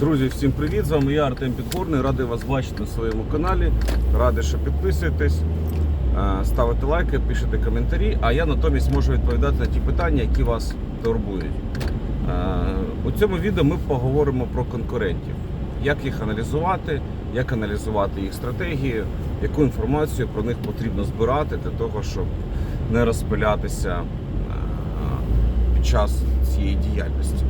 Друзі, всім привіт! З вами я Артем Підгорний. Радий вас бачити на своєму каналі. Радий, що підписуєтесь, е, ставите лайки, пишете коментарі. А я натомість можу відповідати на ті питання, які вас турбують. Е, У цьому відео ми поговоримо про конкурентів, як їх аналізувати, як аналізувати їх стратегію, яку інформацію про них потрібно збирати для того, щоб не розпилятися е, під час цієї діяльності.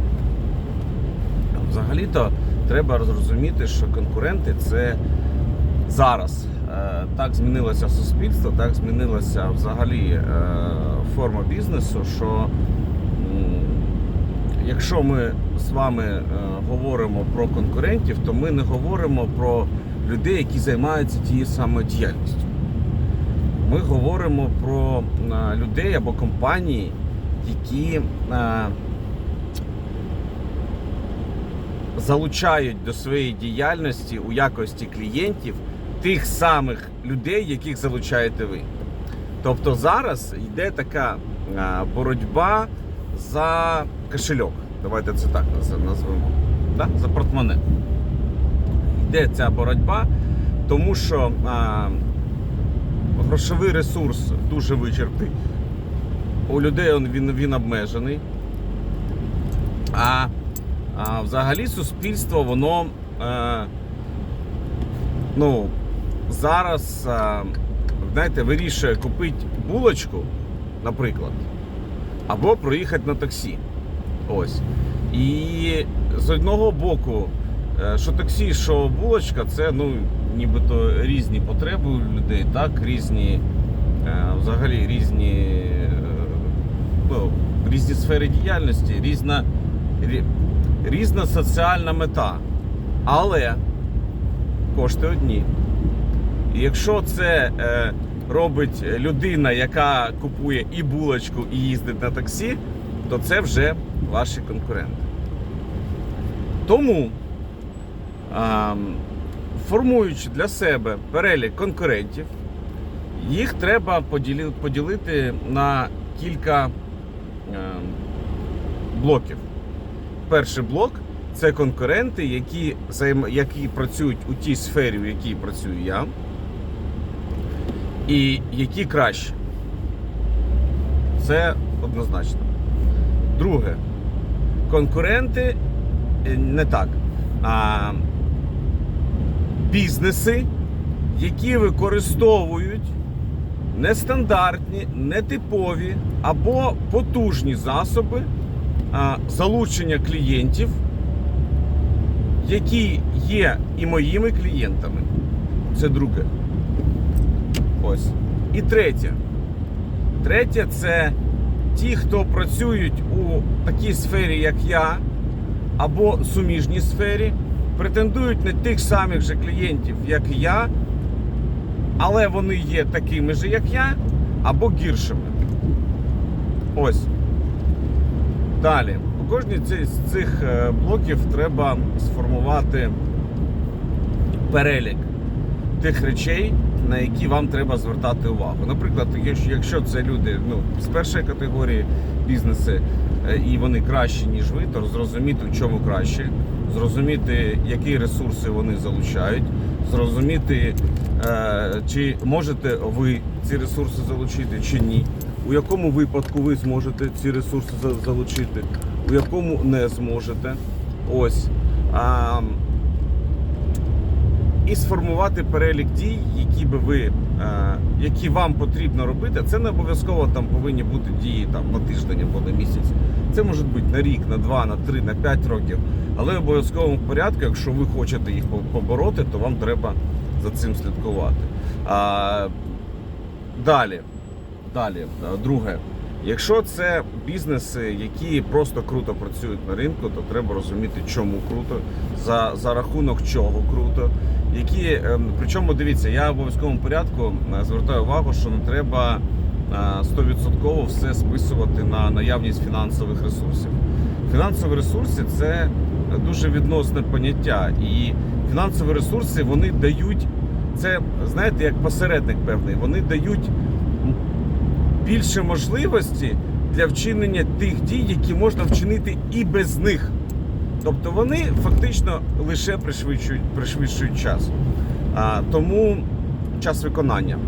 Взагалі-то треба зрозуміти, що конкуренти це зараз. Е, Так змінилося суспільство, так змінилася взагалі е, форма бізнесу, що якщо ми з вами е, говоримо про конкурентів, то ми не говоримо про людей, які займаються тією самою діяльністю. Ми говоримо про людей або компанії, які е, залучають до своєї діяльності у якості клієнтів тих самих людей, яких залучаєте ви. Тобто зараз йде така боротьба за кошельок. Давайте це так назвемо. Да? За портмоне. Йде ця боротьба, тому що а, грошовий ресурс дуже вичерпний. У людей він, він обмежений. А взагалі суспільство, воно е, ну, зараз, е, знаєте, вирішує купити булочку, наприклад, або проїхати на таксі. Ось. І з одного боку, е, що таксі, що булочка, це ну, нібито різні потреби у людей, так, різні, е, взагалі різні, е, ну, різні сфери діяльності, різна. Рі- різна соціальна мета. Але кошти одні. І якщо це е, робить людина, яка купує і булочку, і їздить на таксі, то це вже ваші конкуренти. Тому, е, формуючи для себе перелік конкурентів, їх треба поділити на кілька е, блоків. Перший блок це конкуренти, які, які працюють у тій сфері, в якій працюю я, і які краще. Це однозначно. Друге, конкуренти е, не так. А бізнеси, які використовують нестандартні, нетипові або потужні засоби залучення клієнтів, які є і моїми клієнтами. Це друге. Ось. І третє. Третє це ті, хто працюють у такій сфері, як я, або суміжній сфері, претендують на тих самих же клієнтів, як і я, але вони є такими же, як я, або гіршими. Ось. Далі, у кожній з цих е, блоків треба сформувати перелік тих речей, на які вам треба звертати увагу. Наприклад, якщо- це люди ну, з першої категорії бізнеси, е, і вони кращі, ніж ви, то зрозуміти, в чому краще, зрозуміти, які ресурси вони залучають, зрозуміти, е, чи можете ви ці ресурси залучити, чи ні. У якому випадку ви зможете ці ресурси залучити, у якому не зможете. Ось. А, і сформувати перелік дій, які би ви, е, які вам потрібно робити. Це не обов'язково там повинні бути дії там на тиждень або на місяць. Це може бути на рік, на два, на три, на п'ять років. Але в обов'язковому порядку, якщо ви хочете їх побороти, то вам треба за цим слідкувати. А, далі. Далі, е, друге. Якщо це бізнеси, які просто круто працюють на ринку, то треба розуміти, чому круто, за, за рахунок чого круто. Які, ем, причому дивіться, я в обов'язковому порядку е, звертаю увагу, що не треба е, 100% все списувати на наявність фінансових ресурсів. Фінансові ресурси це дуже відносне поняття, і фінансові ресурси вони дають це, знаєте, як посередник певний, вони дають більше можливості для вчинення тих дій, які можна вчинити і без них. Тобто вони фактично лише пришвидшують, пришвидшують час. А, тому час виконання.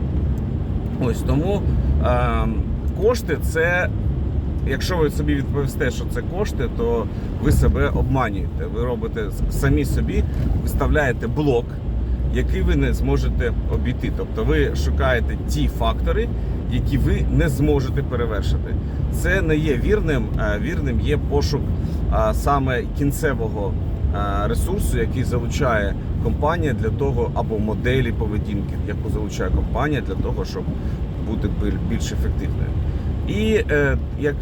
Ось тому е, кошти це. Якщо ви собі відповісте, що це кошти, то ви себе обманюєте. Ви робите самі собі, виставляєте блок, який ви не зможете обійти. Тобто ви шукаєте ті фактори, які ви не зможете перевершити. Це не є вірним. Е, Вірним є пошук саме кінцевого ресурсу, який залучає компанія для того, або моделі поведінки, яку залучає компанія для того, щоб бути більш ефективною. І е, як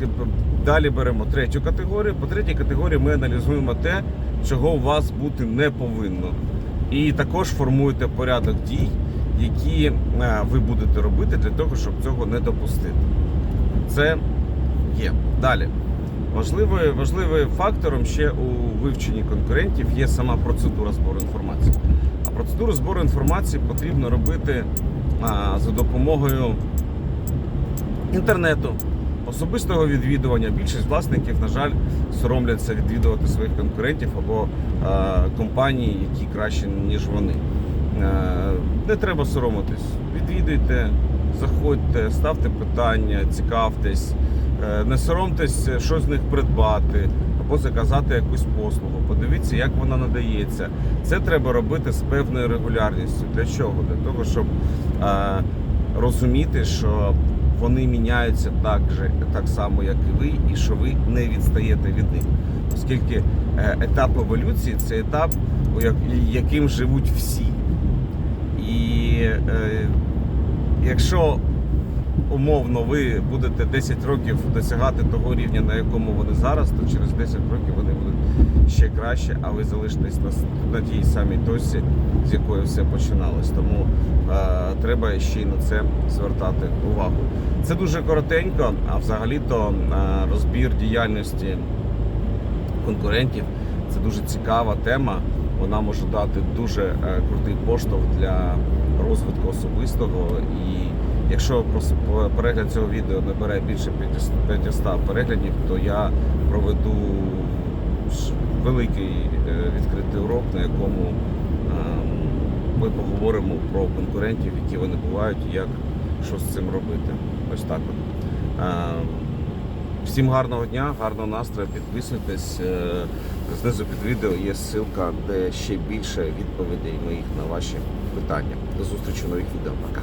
далі беремо третю категорію. По третій категорії ми аналізуємо те, чого у вас бути не повинно. І також формуєте порядок дій, які е, ви будете робити для того, щоб цього не допустити. Це є. Далі. Важливим, важливим фактором ще у вивченні конкурентів є сама процедура збору інформації. А процедуру збору інформації потрібно робити за допомогою інтернету, особистого відвідування. Більшість власників, на жаль, соромляться відвідувати своїх конкурентів або а, компаній, які кращі, ніж вони. Е, Не треба соромитись. Відвідуйте, заходьте, ставте питання, цікавтесь, Е, не соромтесь е, що з них придбати або заказати якусь послугу. Подивіться, як вона надається. Це треба робити з певною регулярністю. Для чого? Для того, щоб е, розуміти, що вони міняються так же, так само, як і ви, і що ви не відстаєте від них. Оскільки е, етап еволюції це етап, яким живуть всі. І е, якщо умовно ви будете 10 років досягати того рівня, на якому вони зараз, то через 10 років вони будуть ще краще, а ви залишитесь на, тій самій точці, з якої все починалось. Тому е, треба ще й на це звертати увагу. Це дуже коротенько, а взагалі-то е, розбір діяльності конкурентів це дуже цікава тема. Вона може дати дуже е, крутий поштовх для розвитку особистого. І якщо перегляд цього відео набере більше 500 500 переглядів, то я проведу великий е, відкритий урок, на якому е, ми поговоримо про конкурентів, які вони бувають, і як що з цим робити. Ось так от. Е, Всім гарного дня, гарного настрою. Підписуйтесь. Е, Знизу під відео є ссылка, де ще більше відповідей моїх на ваші питання. До зустрічі нових відео. Пока.